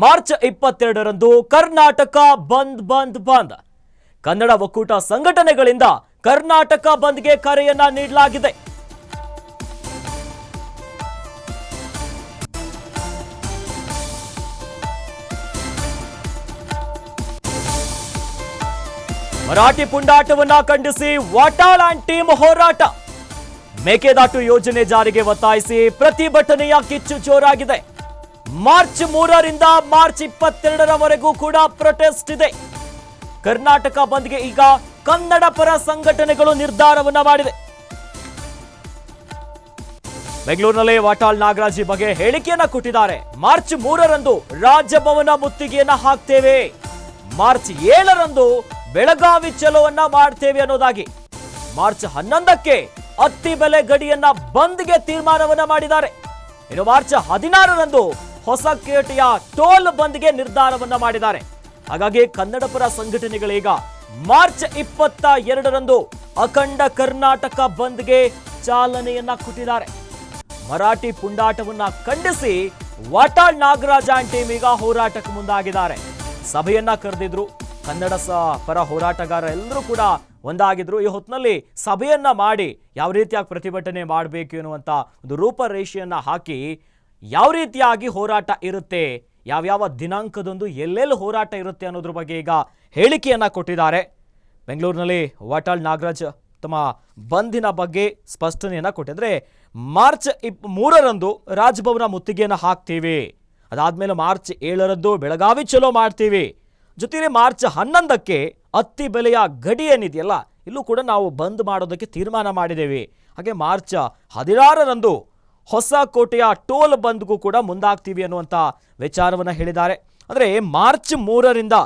March ಇಪ್ಪತ್ತೆರಡರಂದು ಕರ್ನಾಟಕ ಬಂದ್ ಬಂದ್ ಬಂದ್. ಕನ್ನಡ ಒಕ್ಕೂಟ ಸಂಘಟನೆಗಳಿಂದ ಕರ್ನಾಟಕ ಬಂದ್ಗೆ ಕರೆಯನ್ನ ನೀಡಲಾಗಿದೆ. ಮರಾಠಿ ಪುಂಡಾಟವನ್ನ ಖಂಡಿಸಿ ವಾಟಾಳ್ ಅಂಡ್ ಟೀಮ್ ಹೋರಾಟ. ಮೇಕೆದಾಟು ಯೋಜನೆ ಜಾರಿಗೆ ಒತ್ತಾಯಿಸಿ ಪ್ರತಿಭಟನೆಯ ಕಿಚ್ಚು ಜೋರಾಗಿದೆ. ಮಾರ್ಚ್ ಮೂರರಿಂದ ಮಾರ್ಚ್ ಇಪ್ಪತ್ತೆರಡರವರೆಗೂ ಕೂಡ ಪ್ರೊಟೆಸ್ಟ್ ಇದೆ. ಕರ್ನಾಟಕ ಬಂದ್ಗೆ ಈಗ ಕನ್ನಡ ಪರ ಸಂಘಟನೆಗಳು ನಿರ್ಧಾರವನ್ನ ಮಾಡಿದೆ ಬೆಂಗಳೂರಿನಲ್ಲಿ ವಾಟಾಳ್ ನಾಗರಾಜ್ ಬಗ್ಗೆ ಹೇಳಿಕೆಯನ್ನ ಕೊಟ್ಟಿದ್ದಾರೆ. ಮಾರ್ಚ್ ಮೂರರಂದು ರಾಜಭವನ ಮುತ್ತಿಗೆಯನ್ನ ಹಾಕ್ತೇವೆ. ಮಾರ್ಚ್ ಏಳರಂದು ಬೆಳಗಾವಿ ಚಲೋವನ್ನ ಮಾಡ್ತೇವೆ ಅನ್ನೋದಾಗಿ. ಮಾರ್ಚ್ ಹನ್ನೊಂದಕ್ಕೆ ಅತ್ತಿ ಬೆಲೆ ಗಡಿಯನ್ನ ಬಂದ್ಗೆ ತೀರ್ಮಾನವನ್ನ ಮಾಡಿದ್ದಾರೆ. ಇನ್ನು ಮಾರ್ಚ್ ಹದಿನಾರರಂದು ಹೊಸಕೇಟೆಯ ಟೋಲ್ ಬಂದ್ಗೆ ನಿರ್ಧಾರವನ್ನ ಮಾಡಿದ್ದಾರೆ. ಹಾಗಾಗಿ ಕನ್ನಡಪರ ಸಂಘಟನೆಗಳೀಗ ಮಾರ್ಚ್ ಇಪ್ಪತ್ತ ಎರಡರಂದು ಅಖಂಡ ಕರ್ನಾಟಕ ಬಂದ್ಗೆ ಚಾಲನೆಯನ್ನ ಕೊಟ್ಟಿದ್ದಾರೆ. ಮರಾಠಿ ಪುಂಡಾಟವನ್ನ ಖಂಡಿಸಿ ವಾಟಾಳ್ ನಾಗರಾಜ್ ಟೀಮ್ ಈಗ ಹೋರಾಟಕ್ಕೆ ಮುಂದಾಗಿದ್ದಾರೆ. ಸಭೆಯನ್ನ ಕರೆದಿದ್ರು, ಕನ್ನಡ ಸ ಪರ ಹೋರಾಟಗಾರ ಎಲ್ಲರೂ ಕೂಡ ಒಂದಾಗಿದ್ರು. ಈ ಹೊತ್ತಿನಲ್ಲಿ ಸಭೆಯನ್ನ ಮಾಡಿ ಯಾವ ರೀತಿಯಾಗಿ ಪ್ರತಿಭಟನೆ ಮಾಡಬೇಕು ಎನ್ನುವಂತ ಒಂದು ರೂಪರೇಷೆಯನ್ನ ಹಾಕಿ ಯಾವ ರೀತಿಯಾಗಿ ಹೋರಾಟ ಇರುತ್ತೆ? ಯಾವ್ಯಾವ ದಿನಾಂಕದಂದು ಎಲ್ಲೆಲ್ಲಿ ಹೋರಾಟ ಇರುತ್ತೆ ಅನ್ನೋದ್ರ ಬಗ್ಗೆ ಈಗ ಹೇಳಿಕೆಯನ್ನ ಕೊಟ್ಟಿದ್ದಾರೆ. ಬೆಂಗಳೂರಿನಲ್ಲಿ ವಾಟಾಳ್ ನಾಗರಾಜ್ ತಮ್ಮ ಬಂದಿನ ಬಗ್ಗೆ ಸ್ಪಷ್ಟನೆಯನ್ನ ಕೊಟ್ಟಿದ್ರೆ ಮಾರ್ಚ್ ಇಪ್, ಮೂರರಂದು ರಾಜಭವನ ಮುತ್ತಿಗೆಯನ್ನು ಹಾಕ್ತೀವಿ. ಅದಾದಮೇಲೆ ಮಾರ್ಚ್ ಏಳರಂದು ಬೆಳಗಾವಿ ಚಲೋ ಮಾಡ್ತೀವಿ. ಜೊತೆಗೆ ಮಾರ್ಚ್ ಹನ್ನೊಂದಕ್ಕೆ ಅತ್ತಿ ಬೆಲೆಯ ಗಡಿ ಏನಿದೆಯಲ್ಲ, ಇಲ್ಲೂ ಕೂಡ ನಾವು ಬಂದ್ ಮಾಡೋದಕ್ಕೆ ತೀರ್ಮಾನ ಮಾಡಿದ್ದೇವೆ ಹಾಗೆ ಮಾರ್ಚ್ ಹದಿನಾರರಂದು ಹೊಸ ಕೋಟೆಯ ಟೋಲ್ ಬಂದ್ಗೂ ಕೂಡ ಮುಂದಾಗ್ತೀವಿ ಅನ್ನುವಂಥ ವಿಚಾರವನ್ನು ಹೇಳಿದ್ದಾರೆ. ಅಂದರೆ ಮಾರ್ಚ್ ಮೂರರಿಂದ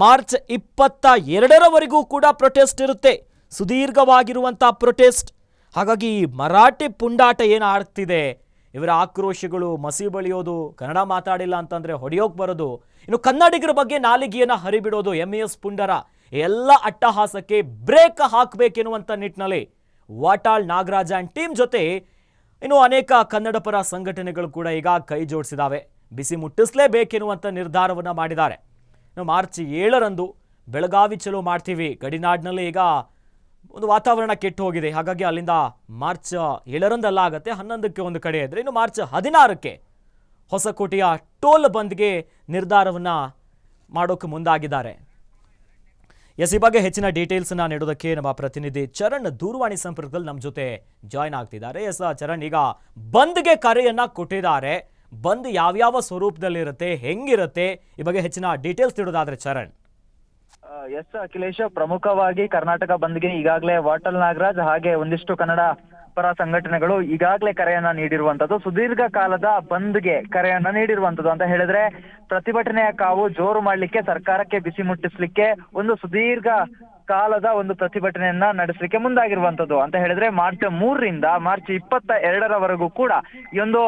ಮಾರ್ಚ್ ಇಪ್ಪತ್ತ ಎರಡರವರೆಗೂ ಕೂಡ ಪ್ರೊಟೆಸ್ಟ್ ಇರುತ್ತೆ. ಸುದೀರ್ಘವಾಗಿರುವಂಥ ಪ್ರೊಟೆಸ್ಟ್ ಹಾಗಾಗಿ ಮರಾಠಿ ಪುಂಡಾಟ ಏನು ಆಡ್ತಿದೆ ಇವರ ಆಕ್ರೋಶಗಳು ಮಸಿ ಬಳಿಯೋದು, ಕನ್ನಡ ಮಾತಾಡಿಲ್ಲ ಅಂತಂದ್ರೆ ಹೊಡೆಯೋಕ್ ಬರೋದು. ಇನ್ನು ಕನ್ನಡಿಗರ ಬಗ್ಗೆ ನಾಲಿಗೆಯನ್ನ ಹರಿಬಿಡೋದು ಎಂ ಎಸ್ ಪುಂಡರ ಎಲ್ಲ ಅಟ್ಟಹಾಸಕ್ಕೆ ಬ್ರೇಕ್ ಹಾಕಬೇಕೆನ್ನುವಂಥ ನಿಟ್ಟಿನಲ್ಲಿ ವಾಟಾಳ್ ನಾಗರಾಜ್ ಅಂಡ್ ಟೀಮ್ ಜೊತೆ ಇನ್ನು ಅನೇಕ ಕನ್ನಡ ಪರ ಸಂಘಟನೆಗಳು ಕೂಡ ಈಗ ಕೈ ಜೋಡಿಸಿದಾವೆ. ಬಿಸಿ ಮುಟ್ಟಿಸಲೇಬೇಕೆನ್ನುವಂಥ ನಿರ್ಧಾರವನ್ನು ಮಾಡಿದ್ದಾರೆ. ಇನ್ನು ಮಾರ್ಚ್ ಏಳರಂದು ಬೆಳಗಾವಿ ಚಲೋ ಮಾಡ್ತೀವಿ. ಗಡಿನಾಡಿನಲ್ಲಿ ಈಗ ಒಂದು ವಾತಾವರಣ ಕೆಟ್ಟು ಹೋಗಿದೆ. ಹಾಗಾಗಿ ಅಲ್ಲಿಂದ ಮಾರ್ಚ್ ಏಳರಂದಲ್ಲ ಆಗುತ್ತೆ, ಹನ್ನೊಂದಕ್ಕೆ ಒಂದು ಕಡೆ ಇದ್ದರೆ ಇನ್ನು ಮಾರ್ಚ್ ಹದಿನಾರಕ್ಕೆ ಹೊಸಕೋಟೆಯ ಟೋಲ್ ಬಂದ್ಗೆ ನಿರ್ಧಾರವನ್ನು ಮಾಡೋಕೆ ಮುಂದಾಗಿದ್ದಾರೆ. ಎಸ್ ಈ ಬಗ್ಗೆ ಹೆಚ್ಚಿನ ಡೀಟೇಲ್ಸ್ ಡೀಟೇಲ್ಸ್ನ ನೀಡೋದಕ್ಕೆ ನಮ್ಮ ಪ್ರತಿನಿಧಿ ಚರಣ್ ದೂರವಾಣಿ ಸಂಪರ್ಕದಲ್ಲಿ ನಮ್ಮ ಜೊತೆ ಜಾಯ್ನ್ ಆಗ್ತಿದ್ದಾರೆ. ಎಸ್ ಚರಣ್, ಈಗ ಬಂದ್ಗೆ ಕರೆಯನ್ನ ಕೊಟ್ಟಿದ್ದಾರೆ. ಬಂದ್ ಯಾವ್ಯಾವ ಸ್ವರೂಪದಲ್ಲಿರುತ್ತೆ, ಹೆಂಗಿರುತ್ತೆ, ಈ ಬಗ್ಗೆ ಹೆಚ್ಚಿನ ಡೀಟೇಲ್ಸ್ ನೀಡೋದಾದ್ರೆ ಚರಣ್. ಎಸ್, ಅಖಿಲೇಶ್, ಪ್ರಮುಖವಾಗಿ ಕರ್ನಾಟಕ ಬಂದ್ಗೆ ಈಗಾಗಲೇ ವಾಟಲ್ ನಾಗರಾಜ್ ಹಾಗೆ ಒಂದಿಷ್ಟು ಕನ್ನಡ ಪರ ಸಂಘಟನೆಗಳು ಈಗಾಗಲೇ ಕರೆಯನ್ನ ನೀಡಿರುವಂತದ್ದು ಸುದೀರ್ಘ ಕಾಲದ ಬಂದ್ಗೆ ಕರೆಯನ್ನ ನೀಡಿರುವಂತದ್ದು ಅಂತ ಹೇಳಿದ್ರೆ, ಪ್ರತಿಭಟನೆಯ ಕಾವು ಜೋರು ಮಾಡ್ಲಿಕ್ಕೆ, ಸರ್ಕಾರಕ್ಕೆ ಬಿಸಿ ಮುಟ್ಟಿಸ್ಲಿಕ್ಕೆ, ಒಂದು ಸುದೀರ್ಘ ಕಾಲದ ಒಂದು ಪ್ರತಿಭಟನೆಯನ್ನ ನಡೆಸಲಿಕ್ಕೆ ಮುಂದಾಗಿರುವಂತದ್ದು ಅಂತ ಹೇಳಿದ್ರೆ, ಮಾರ್ಚ್ ಮೂರರಿಂದ ಮಾರ್ಚ್ ಇಪ್ಪತ್ತ ಎರಡರವರೆಗೂ ಕೂಡ ಈ ಒಂದು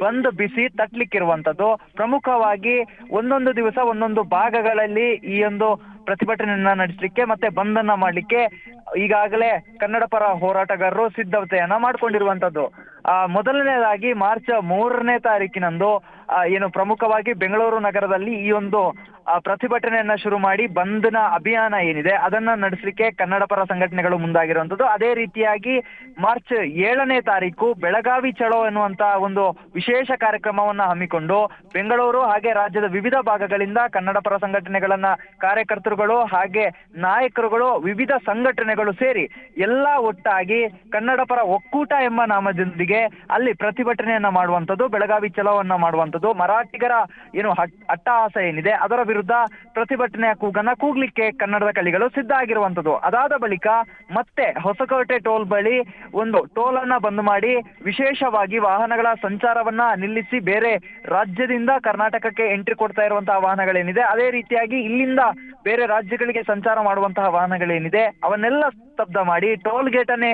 ಬಂದ್ ಬಿಸಿ ತಟ್ಲಿಕ್ಕಿರುವಂತದ್ದು. ಪ್ರಮುಖವಾಗಿ ಒಂದೊಂದು ದಿವಸ, ಒಂದೊಂದು ಭಾಗಗಳಲ್ಲಿ ಈ ಒಂದು ಪ್ರತಿಭಟನೆಯನ್ನ ನಡೆಸಲಿಕ್ಕೆ ಮತ್ತೆ ಬಂದನ್ನ ಮಾಡ್ಲಿಕ್ಕೆ ಈಗಾಗಲೇ ಕನ್ನಡ ಪರ ಹೋರಾಟಗಾರರು ಸಿದ್ಧತೆಯನ್ನ ಮಾಡ್ಕೊಂಡಿರುವಂತದ್ದು. ಮೊದಲನೇದಾಗಿ ಮಾರ್ಚ್ ಮೂರನೇ ತಾರೀಕಿನಂದು ಏನು ಪ್ರಮುಖವಾಗಿ ಬೆಂಗಳೂರು ನಗರದಲ್ಲಿ ಈ ಒಂದು ಪ್ರತಿಭಟನೆಯನ್ನ ಶುರು ಮಾಡಿ ಬಂದ್ನ ಅಭಿಯಾನ ಏನಿದೆ ಅದನ್ನ ನಡೆಸಲಿಕ್ಕೆ ಕನ್ನಡ ಪರ ಸಂಘಟನೆಗಳು ಮುಂದಾಗಿರುವಂತದ್ದು ಅದೇ ರೀತಿಯಾಗಿ ಮಾರ್ಚ್ ಏಳನೇ ತಾರೀಕು ಬೆಳಗಾವಿ ಚಳೋ ಎನ್ನುವಂತ ಒಂದು ವಿಶೇಷ ಕಾರ್ಯಕ್ರಮವನ್ನ ಹಮ್ಮಿಕೊಂಡು ಬೆಂಗಳೂರು ಹಾಗೆ ರಾಜ್ಯದ ವಿವಿಧ ಭಾಗಗಳಿಂದ ಕನ್ನಡ ಪರ ಸಂಘಟನೆಗಳನ್ನ ಕಾರ್ಯಕರ್ತರುಗಳು ಹಾಗೆ ನಾಯಕರುಗಳು ವಿವಿಧ ಸಂಘಟನೆಗಳು ಸೇರಿ ಎಲ್ಲಾ ಒಟ್ಟಾಗಿ ಕನ್ನಡ ಪರ ಒಕ್ಕೂಟ ಎಂಬ ನಾಮದೊಂದಿಗೆ ಅಲ್ಲಿ ಪ್ರತಿಭಟನೆಯನ್ನ ಮಾಡುವಂತದ್ದು ಬೆಳಗಾವಿ ಚಲೋವನ್ನ ಮಾಡುವಂತದ್ದು ಮರಾಠಿಗರ ಏನು ಅಟ್ಟಹಾಸ ಏನಿದೆ, ಅದರ ವಿರುದ್ಧ ಪ್ರತಿಭಟನೆಯ ಕೂಗನ್ನ ಕೂಗ್ಲಿಕ್ಕೆ ಕನ್ನಡದ ಕಲಿಗಳು ಸಿದ್ಧ ಆಗಿರುವಂತದ್ದು ಅದಾದ ಬಳಿಕ ಮತ್ತೆ ಹೊಸಕೋಟೆ ಟೋಲ್ ಬಳಿ ಒಂದು ಟೋಲ್ ಅನ್ನ ಬಂದ್ ಮಾಡಿ ವಿಶೇಷವಾಗಿ ವಾಹನಗಳ ಸಂಚಾರವನ್ನ ನಿಲ್ಲಿಸಿ ಬೇರೆ ರಾಜ್ಯದಿಂದ ಕರ್ನಾಟಕಕ್ಕೆ ಎಂಟ್ರಿ ಕೊಡ್ತಾ ಇರುವಂತಹ ವಾಹನಗಳೇನಿದೆ, ಅದೇ ರೀತಿಯಾಗಿ ಇಲ್ಲಿಂದ ಬೇರೆ ರಾಜ್ಯಗಳಿಗೆ ಸಂಚಾರ ಮಾಡುವಂತಹ ವಾಹನಗಳೇನಿದೆ, ಅವನ್ನೆಲ್ಲ ಸ್ತಬ್ಧ ಮಾಡಿ ಟೋಲ್ ಗೇಟ್ ಅನ್ನೇ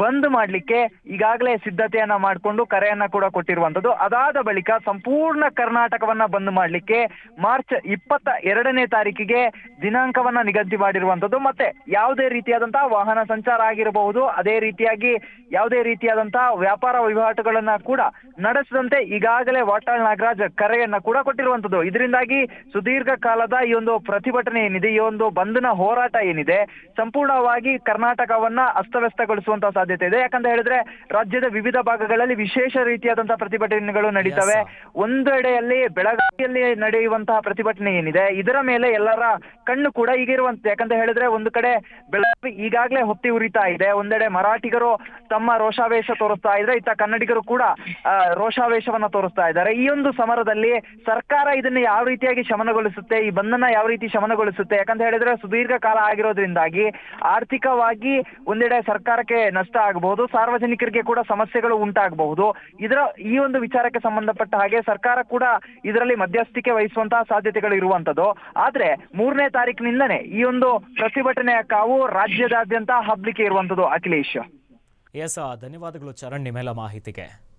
ಬಂದ್ ಮಾಡ್ಲಿಕ್ಕೆ ಈಗಾಗಲೇ ಸಿದ್ಧತೆಯನ್ನ ಮಾಡಿಕೊಂಡು ಕರೆಯನ್ನ ಕೂಡ ಕೊಟ್ಟಿರುವಂತದ್ದು ಅದಾದ ಬಳಿಕ ಸಂಪೂರ್ಣ ಕರ್ನಾಟಕವನ್ನ ಬಂದ್ ಮಾಡ್ಲಿಕ್ಕೆ ಮಾರ್ಚ್ ಇಪ್ಪತ್ತ ಎರಡನೇ ತಾರೀಕಿಗೆ ದಿನಾಂಕವನ್ನ ನಿಗದಿ ಮಾಡಿರುವಂತದ್ದು ಮತ್ತೆ ಯಾವುದೇ ರೀತಿಯಾದಂತಹ ವಾಹನ ಸಂಚಾರ ಆಗಿರಬಹುದು, ಅದೇ ರೀತಿಯಾಗಿ ಯಾವುದೇ ರೀತಿಯಾದಂತಹ ವ್ಯಾಪಾರ ವಹಿವಾಟುಗಳನ್ನ ಕೂಡ ನಡೆಸದಂತೆ ಈಗಾಗಲೇ ವಾಟಾಳ್ ನಾಗರಾಜ್ ಕರೆಯನ್ನ ಕೂಡ ಕೊಟ್ಟಿರುವಂತದ್ದು ಇದರಿಂದಾಗಿ ಸುದೀರ್ಘ ಕಾಲದ ಈ ಒಂದು ಪ್ರತಿಭಟನೆ ಏನಿದೆ? ಈ ಒಂದು ಬಂಧನ ಹೋರಾಟ ಏನಿದೆ? ಸಂಪೂರ್ಣವಾಗಿ ಕರ್ನಾಟಕವನ್ನ ಅಸ್ತವ್ಯಸ್ತಗೊಳಿಸುವಂತ ಸಾಧ್ಯತೆ ಇದೆ. ಯಾಕಂತ ಹೇಳಿದ್ರೆ ರಾಜ್ಯದ ವಿವಿಧ ಭಾಗಗಳಲ್ಲಿ ವಿಶೇಷ ರೀತಿಯಾದಂತಹ ಪ್ರತಿಭಟನೆಗಳು ನಡೀತವೆ. ಒಂದೆಡೆಯಲ್ಲಿ ಬೆಳಗಾವಿಯಲ್ಲಿ ನಡೆಯುವಂತಹ ಪ್ರತಿಭಟನೆ ಏನಿದೆ? ಇದರ ಮೇಲೆ ಎಲ್ಲರ ಕಣ್ಣು ಕೂಡ ಈಗಿರುವಂತೆ ಯಾಕಂತ ಹೇಳಿದ್ರೆ ಒಂದು ಕಡೆ ಬೆಳಗಾವಿ ಈಗಾಗಲೇ ಹೊತ್ತಿ ಉರಿತಾ ಇದೆ. ಒಂದೆಡೆ ಮರಾಠಿಗರು ತಮ್ಮ ರೋಷಾವೇಶ ತೋರಿಸ್ತಾ ಇದ್ರೆ ಇತ್ತ ಕನ್ನಡಿಗರು ಕೂಡ ರೋಷಾವೇಶವನ್ನ ತೋರಿಸ್ತಾ ಇದ್ದಾರೆ. ಈ ಒಂದು ಸಮರದಲ್ಲಿ ಸರ್ಕಾರ ಇದನ್ನ ಯಾವ ರೀತಿಯಾಗಿ ಶಮನಗೊಳಿಸುತ್ತೆ? ಈ ಬಂಧನ ಯಾವ ರೀತಿ ಶಮನಗೊಳಿಸುತ್ತೆ? ಯಾಕಂತ ಹೇಳಿದ್ರೆ ಸುದೀರ್ಘ ಕಾಲ ಆಗಿರೋದ್ರಿಂದಾಗಿ ಆರ್ಥಿಕವಾಗಿ ಒಂದೆಡೆ ಸರ್ಕಾರಕ್ಕೆ ನಷ್ಟ ಆಗಬಹುದು ಸಾರ್ವಜನಿಕರಿಗೆ ಕೂಡ ಸಮಸ್ಯೆಗಳು ಉಂಟಾಗಬಹುದು. ಇದರ ಈ ಒಂದು ವಿಚಾರಕ್ಕೆ ಸಂಬಂಧಪಟ್ಟ ಹಾಗೆ ಸರ್ಕಾರ ಕೂಡ ಇದರಲ್ಲಿ ಮಧ್ಯಸ್ಥಿಕೆ ವಹಿಸುವಂತಹ ಸಾಧ್ಯತೆಗಳು ಇರುವಂತದ್ದು. ಆದ್ರೆ ಮೂರನೇ ತಾರೀಕಿನಿಂದನೇ ಈ ಒಂದು ಪ್ರತಿಭಟನೆಯ ಕಾವು ರಾಜ್ಯದಾದ್ಯಂತ ಹಬ್ಲಿಕ್ಕೆ ಇರುವಂತದ್ದು, ಅಖಿಲೇಶ್. ಎಸ್ ಧನ್ಯವಾದಗಳು ಚರಣ್, ನಿಮ್ಮೆಲ್ಲ ಮಾಹಿತಿಗೆ.